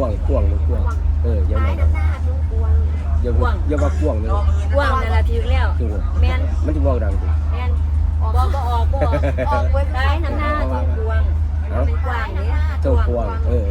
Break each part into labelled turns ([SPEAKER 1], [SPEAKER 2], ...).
[SPEAKER 1] วงกวงหรือกวงเออยังไงนยังว่ายังว่า
[SPEAKER 2] กวงเลย
[SPEAKER 1] กวงนั่นละทีแล้วแมน
[SPEAKER 2] มันจะว่าวดังดิ
[SPEAKER 1] แม่นออกบ่ออกบ่
[SPEAKER 2] อ
[SPEAKER 1] อกเว้
[SPEAKER 3] นได้
[SPEAKER 1] น้ำหน้าจรง
[SPEAKER 2] ก
[SPEAKER 1] วงเป็นก
[SPEAKER 2] วา
[SPEAKER 1] งเนี่ยตรงกวงเออ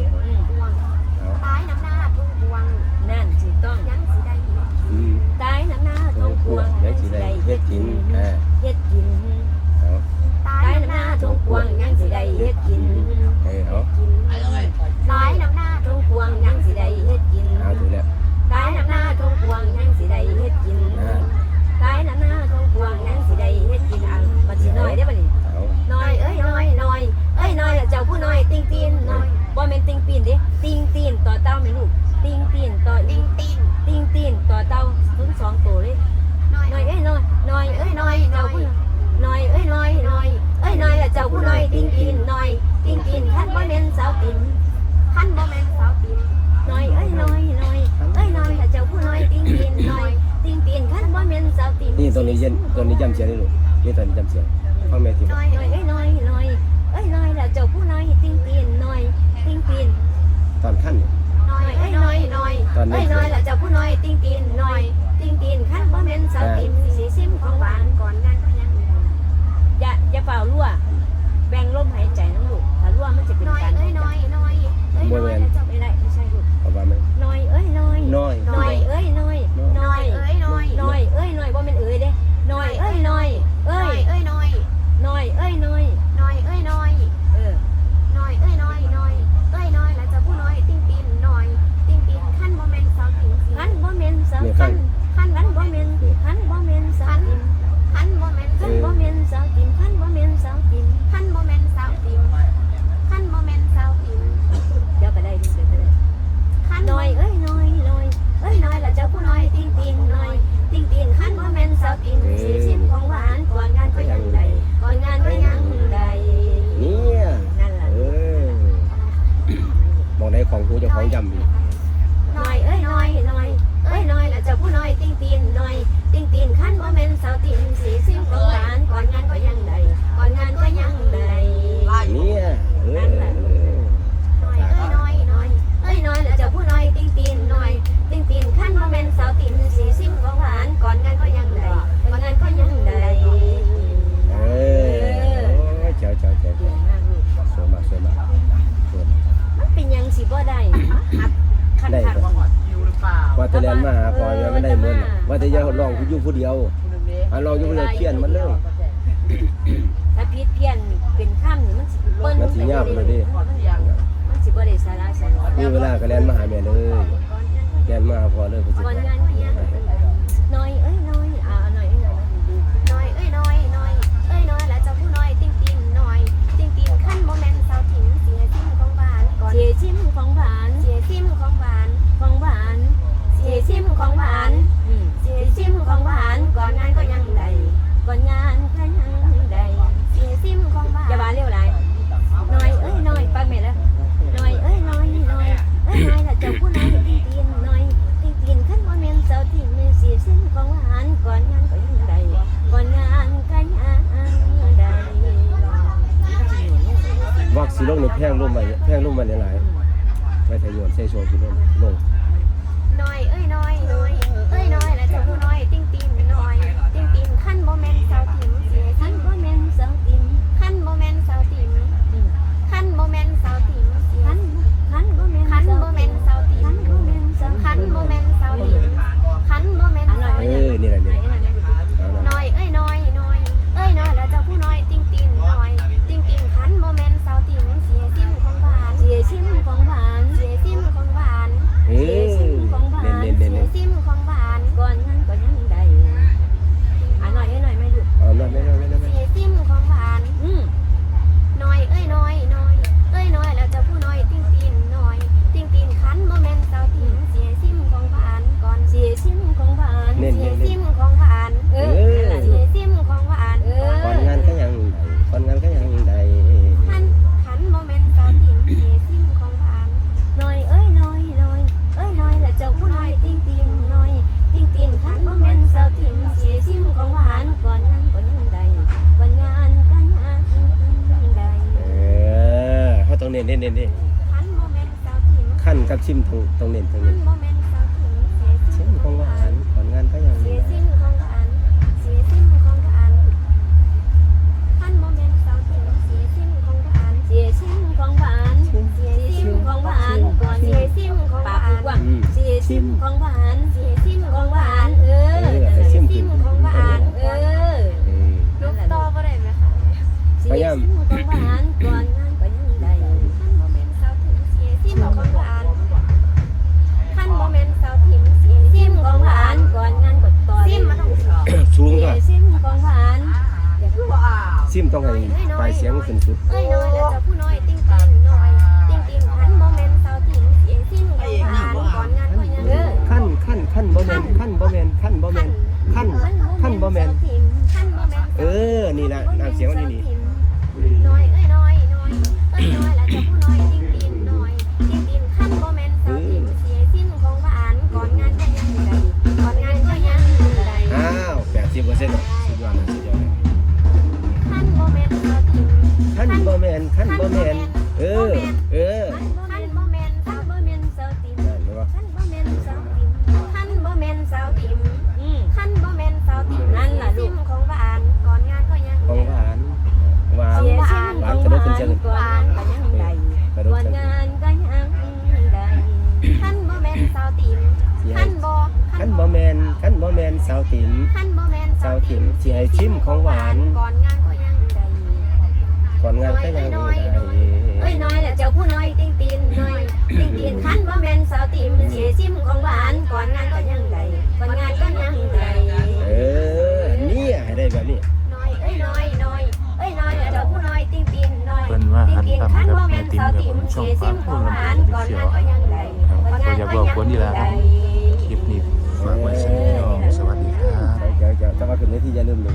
[SPEAKER 1] ตัวนี้
[SPEAKER 2] เย็นตัวนี้ย่ำเสีย
[SPEAKER 3] นี่
[SPEAKER 1] ลูกนี่ตัวนี้
[SPEAKER 3] ย่ำ
[SPEAKER 1] เสี
[SPEAKER 3] ยพ่อแม่ที่ nói nói ấy nói nói ấy nói là chồng cũng nói thì tinh tiền nói tinh tiền ตอนขั้น
[SPEAKER 2] เนี่ย
[SPEAKER 1] nói ấy nói nói ấy nói là chồng cũng nói tinh tiền nói ว่าแต่อยาล
[SPEAKER 2] องอ
[SPEAKER 1] ยู่ผู้
[SPEAKER 2] เดี
[SPEAKER 1] ย
[SPEAKER 2] วอันลองอยู่ผู้เดียวเครียนมันเลย
[SPEAKER 1] ถ้าพิษเพี้ยนเป็นข้ามนี่มันสิเปิ้ล
[SPEAKER 2] มันสิยากมันเล
[SPEAKER 1] มันสิบ่ได้สาระาระ
[SPEAKER 2] มีเวลากระแล่นมหาเม่
[SPEAKER 3] เล
[SPEAKER 1] ย แท่งนุ่
[SPEAKER 2] มมันหลายๆไปไทยโย
[SPEAKER 3] นเซ
[SPEAKER 1] โชกิน
[SPEAKER 3] ลงน้
[SPEAKER 1] อย
[SPEAKER 2] เอ้
[SPEAKER 3] ยน้อยน้อยเอ้ยน้อยแล้วจะผู้น้อยติ้งติ้ง
[SPEAKER 1] ชิม
[SPEAKER 3] ต
[SPEAKER 2] รงตรงเน้นตรง
[SPEAKER 3] ขั้
[SPEAKER 2] เน้
[SPEAKER 3] ซิมต้อง
[SPEAKER 2] ให้ปลายเสียงขึ้นสุด
[SPEAKER 3] เอ้ยน้อยแล้วจะผู้น้อยติ้งติ้งน้อยติ้งติ้งขั้นโมเมนต์สาวถิ่นเสียสิ้นของหวานก่อนงานก็ยังเด้อ
[SPEAKER 2] ขั้นขั้นขั้นบ่แม่นขั้นบ่แม่นขั้นบ่แม่นขั้นขั้นบ่แม่น
[SPEAKER 3] ขั้นโมเมน
[SPEAKER 2] เออนี่นะน้ำเสียงมันนี่นี่
[SPEAKER 3] น้อยเอ้ยน้อยน้อยเอ้ยน้อยแล้วจะผู้น้อยติ้งติ้งน้อยติ้งติ้งขั้นโมเมนต์สาวถิ่นเสียสิ้นของหวานก่อนงานก็ยังใดก่อนงานก็ยังใด
[SPEAKER 2] อ้าว80%อะสุดยอดนะ อน
[SPEAKER 3] งานก็ยัง
[SPEAKER 1] ได้
[SPEAKER 2] ก่
[SPEAKER 1] อนงานก็ยังได้เอ้ยน้อยแล้วเจ้าผู้น้อยติ้งตีนน้อยติ้งตีนคันบ่แม่นสาวติมเสียชิมของหวานก่อนงานก็ยังได้ก่อนงานก็ยังได้
[SPEAKER 2] เออเนี่ยให้ได้แบบนี้
[SPEAKER 3] น้อยเอ้ยน้อยน้อย
[SPEAKER 1] เอ้ยน้อยแล้วเจ้าผู้น้อยติ้งตีนน้อย
[SPEAKER 4] เพิ่นว่า
[SPEAKER 1] ติ้ง
[SPEAKER 4] หัน
[SPEAKER 1] ตีน
[SPEAKER 4] ตำ
[SPEAKER 1] คัน
[SPEAKER 4] กับ
[SPEAKER 1] บ่
[SPEAKER 4] แม่
[SPEAKER 1] แม่น
[SPEAKER 4] ติ๋ม
[SPEAKER 1] สาว
[SPEAKER 4] กับ
[SPEAKER 1] ติม
[SPEAKER 4] ช่อง
[SPEAKER 1] เสีย
[SPEAKER 4] ฟ้า
[SPEAKER 1] ชิม
[SPEAKER 4] พู
[SPEAKER 1] ข
[SPEAKER 4] ด
[SPEAKER 1] องห
[SPEAKER 4] ลำ
[SPEAKER 1] วา
[SPEAKER 4] พู
[SPEAKER 1] น
[SPEAKER 4] น
[SPEAKER 1] ก่อน
[SPEAKER 4] เสีย
[SPEAKER 1] งานก็ยังได้
[SPEAKER 4] ครับ
[SPEAKER 1] ก่อน
[SPEAKER 4] ก็
[SPEAKER 1] งาน
[SPEAKER 4] อยาก
[SPEAKER 1] ก็
[SPEAKER 4] บอก
[SPEAKER 1] ยัง
[SPEAKER 4] คนนี่แหละครับ
[SPEAKER 1] ได้
[SPEAKER 4] คลิปนี้ฝากไว้สักนิด
[SPEAKER 2] ขึ้นเวทีอย่าลืมดู